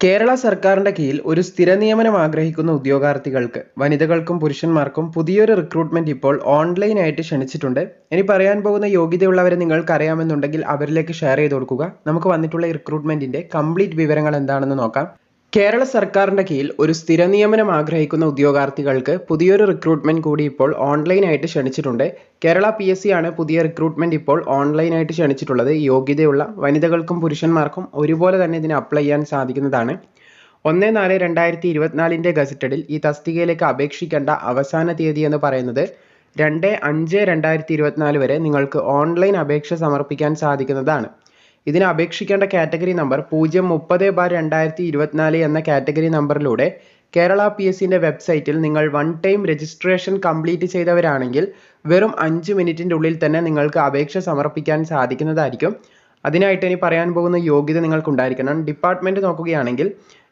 കേരള സർക്കാരിന്റെ കീഴിൽ ഒരു സ്ഥിര നിയമനം ആഗ്രഹിക്കുന്ന ഉദ്യോഗാർത്ഥികൾക്ക് വനിതകൾക്കും പുരുഷന്മാർക്കും പുതിയൊരു റിക്രൂട്ട്മെന്റ് ഇപ്പോൾ ഓൺലൈനായിട്ട് ക്ഷണിച്ചിട്ടുണ്ട്. ഇനി പറയാൻ പോകുന്ന യോഗ്യതയുള്ളവരെ നിങ്ങൾക്ക് അറിയാമെന്നുണ്ടെങ്കിൽ അവരിലേക്ക് ഷെയർ ചെയ്ത് കൊടുക്കുക. നമുക്ക് വന്നിട്ടുള്ള ഈ റിക്രൂട്ട്മെന്റിന്റെ കംപ്ലീറ്റ് വിവരങ്ങൾ എന്താണെന്ന് നോക്കാം. കേരള സർക്കാരിന്റെ കീഴിൽ ഒരു സ്ഥിര നിയമനം ആഗ്രഹിക്കുന്ന ഉദ്യോഗാർത്ഥികൾക്ക് പുതിയൊരു റിക്രൂട്ട്മെന്റ് കൂടി ഇപ്പോൾ ഓൺലൈനായിട്ട് ക്ഷണിച്ചിട്ടുണ്ട്. കേരള പി എസ് സി ആണ് പുതിയ റിക്രൂട്ട്മെന്റ് ഇപ്പോൾ ഓൺലൈനായിട്ട് ക്ഷണിച്ചിട്ടുള്ളത്. യോഗ്യതയുള്ള വനിതകൾക്കും പുരുഷന്മാർക്കും ഒരുപോലെ തന്നെ ഇതിന് അപ്ലൈ ചെയ്യാൻ സാധിക്കുന്നതാണ്. ഒന്ന് നാല് രണ്ടായിരത്തി ഇരുപത്തിനാലിന്റെ ഗസറ്റഡിൽ ഈ തസ്തികയിലേക്ക് അപേക്ഷിക്കേണ്ട അവസാന തീയതി എന്ന് പറയുന്നത് രണ്ട് അഞ്ച് രണ്ടായിരത്തി ഇരുപത്തിനാല് വരെ നിങ്ങൾക്ക് ഓൺലൈൻ അപേക്ഷ സമർപ്പിക്കാൻ സാധിക്കുന്നതാണ്. ഇതിന് അപേക്ഷിക്കേണ്ട കാറ്റഗറി നമ്പർ പൂജ്യം മുപ്പത് ബാർ രണ്ടായിരത്തി ഇരുപത്തിനാല് എന്ന കാറ്റഗറി നമ്പറിലൂടെ കേരള പി എസ് വെബ്സൈറ്റിൽ നിങ്ങൾ വൺ ടൈം രജിസ്ട്രേഷൻ കംപ്ലീറ്റ് ചെയ്തവരാണെങ്കിൽ വെറും അഞ്ച് മിനിറ്റിന്റെ ഉള്ളിൽ തന്നെ നിങ്ങൾക്ക് അപേക്ഷ സമർപ്പിക്കാൻ സാധിക്കുന്നതായിരിക്കും. അതിനായിട്ട് ഇനി പറയാൻ പോകുന്ന യോഗ്യത നിങ്ങൾക്ക് ഉണ്ടായിരിക്കണം ഡിപ്പാർട്ട്മെന്റ് നോക്കുകയാണെങ്കിൽ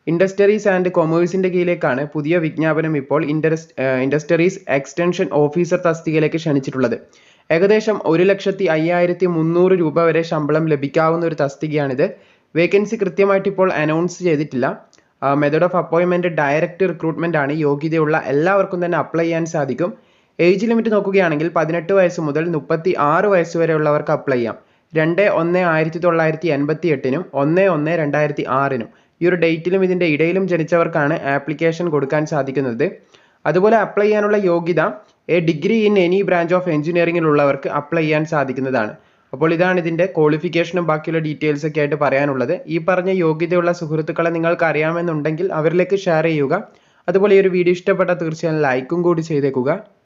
ഇൻഡസ്ട്രീസ് ആൻഡ് കൊമേഴ്സിന്റെ കീഴിലേക്കാണ് പുതിയ വിജ്ഞാപനം ഇപ്പോൾ ഇൻഡസ് ഇൻഡസ്ട്രീസ് എക്സ്റ്റൻഷൻ ഓഫീസർ തസ്തികയിലേക്ക് ക്ഷണിച്ചിട്ടുള്ളത്. ഏകദേശം ഒരു ലക്ഷത്തി അയ്യായിരത്തി മുന്നൂറ് രൂപ വരെ ശമ്പളം ലഭിക്കാവുന്ന ഒരു തസ്തികയാണിത്. വേക്കൻസി കൃത്യമായിട്ട് ഇപ്പോൾ അനൗൺസ് ചെയ്തിട്ടില്ല. മെത്തേഡ് ഓഫ് അപ്പോയിൻമെന്റ് ഡയറക്റ്റ് റിക്രൂട്ട്മെന്റ് ആണ്. യോഗ്യതയുള്ള എല്ലാവർക്കും തന്നെ അപ്ലൈ ചെയ്യാൻ സാധിക്കും. ഏജ് ലിമിറ്റ് നോക്കുകയാണെങ്കിൽ പതിനെട്ട് വയസ്സ് മുതൽ മുപ്പത്തി ആറ് വയസ്സ് വരെയുള്ളവർക്ക് അപ്ലൈ ചെയ്യാം. രണ്ട് ഒന്ന് ആയിരത്തി തൊള്ളായിരത്തി എൺപത്തി എട്ടിനും ഒന്ന് ഒന്ന് രണ്ടായിരത്തി ആറിനും. ഈ ഒരു ഡേറ്റിലും ഇതിന്റെ ഇടയിലും ജനിച്ചവർക്കാണ് ആപ്ലിക്കേഷൻ കൊടുക്കാൻ സാധിക്കുന്നത്. അതുപോലെ അപ്ലൈ ചെയ്യാനുള്ള യോഗ്യത a degree in any branch of എഞ്ചിനീയറിംഗിലുള്ളവർക്ക് apply ചെയ്യാൻ സാധിക്കുന്നതാണ്. അപ്പോൾ ഇതാണ് ഇതിന്റെ ക്വാളിഫിക്കേഷനും ബാക്കിയുള്ള ഡീറ്റെയിൽസ് ഒക്കെ ആയിട്ട് പറയാനുള്ളത്. ഈ പറഞ്ഞ യോഗ്യതയുള്ള സുഹൃത്തുക്കളെ നിങ്ങൾക്ക് അറിയാമെന്നുണ്ടെങ്കിൽ അവരിലേക്ക് ഷെയർ ചെയ്യുക. അതുപോലെ ഈ ഒരു വീഡിയോ ഇഷ്ടപ്പെട്ടാൽ തീർച്ചയായും ലൈക്കും കൂടി ചെയ്തേക്കുക.